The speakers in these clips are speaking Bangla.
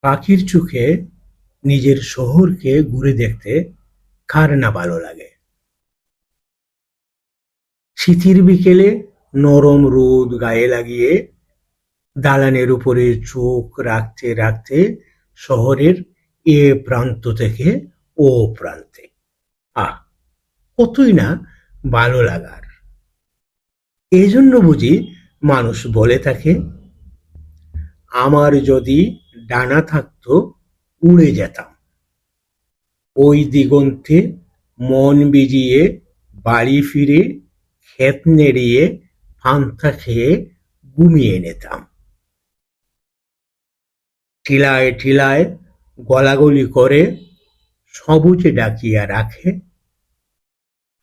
পাখির চোখে নিজের শহরকে ঘুরে দেখতে কার না ভালো লাগে? শীতের বিকেলে নরম রোদ গায়ে লাগিয়ে দালানের উপরে চোখ রাখতে রাখতে শহরের এ প্রান্ত থেকে ও প্রান্তে। আহ, কতই না ভালো লাগার। এই জন্য বুঝি মানুষ বলে থাকে, আমার যদি ডানা থাকতো, উড়ে যেতাম। ওই দিগন্তে মন বিজিয়ে বাড়ি ফিরে ক্ষেত নেড়িয়ে পান্তা খেয়ে ঘুমিয়ে নিতাম। টিলায় টিলায় গলাগলি করে সবুজে ডাকিয়া রাখে।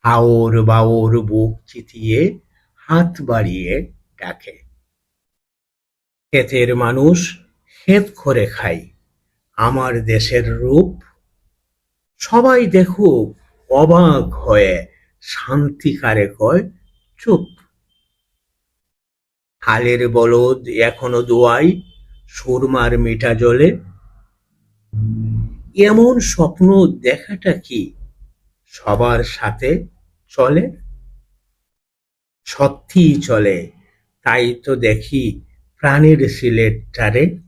আওর বাওর বুক চিতিয়ে হাত বাড়িয়ে ডাকে। ক্ষেতের মানুষ ক্ষেত করে খাই। আমার দেশের রূপ সবাই দেখুক, অবাক হয়ে শান্তিকারে কয়, চুপ। হালের বলদ এখনও দোয়াই, সুরমার মিঠা জলে। এমন স্বপ্ন দেখাটা কি সবার সাথে চলে? সত্যিই চলে, তাই তো দেখি প্রাণের সিলেটটারে।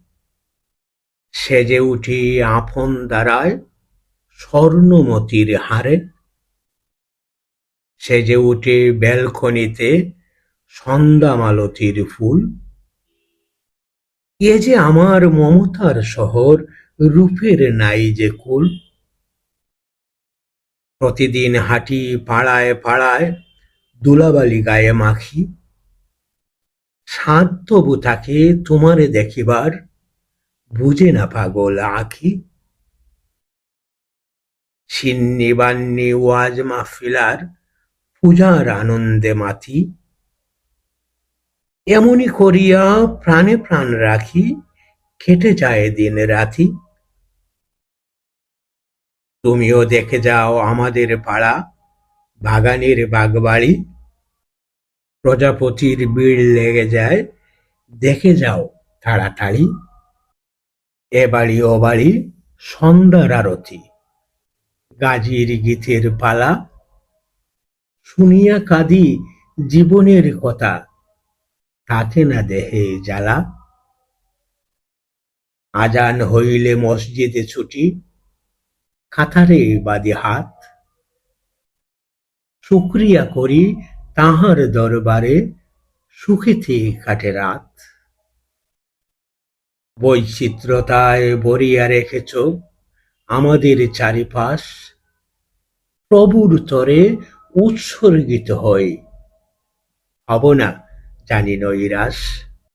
সেজে উঠি আপন দ্বারায় স্বর্ণমতির হারে। সেজে উঠে ব্যালকনিতে সন্ধ্যা মালতীর ফুল। এ যে আমার মমতার শহর, রূপের নাই যে কুল। প্রতিদিন হাঁটি পাড়ায় পাড়ায় দুলাবালি গায়ে মাখি। সাধ তবু থাকে তোমারে দেখিবার বুঝে না পাগল আখি? সিন্নি বান্নি ওয়াজ মাহফিলার পূজার আনন্দে মাতি। এমনি করিয়া প্রাণে প্রাণ রাখি, কেটে যায় দিন রাতি। তুমিও দেখে যাও আমাদের পাড়া, বাগানের বাগবাড়ি। প্রজাপতির বিড় লেগে যায়, দেখে যাও তাড়াতাড়ি। এ বাড়ি ও বাড়ি সন্ধ্যার আরতি। গাজীর গীতের পালা, শুনিয়া কাঁদি জীবনের কথা, থাকে না দেহে জ্বালা। আজান হইলে মসজিদে ছুটি, কাতারে বাদে হাত। শুক্রিয়া করি তাহার দরবারে, সুখেতে কাটে রাত। বৈচিত্রতায় ভরিয়া রেখেছ আমাদের চারিপাশ। প্রভুর তরে উৎসর্গিত হয় হব না জানি নৈরাশ।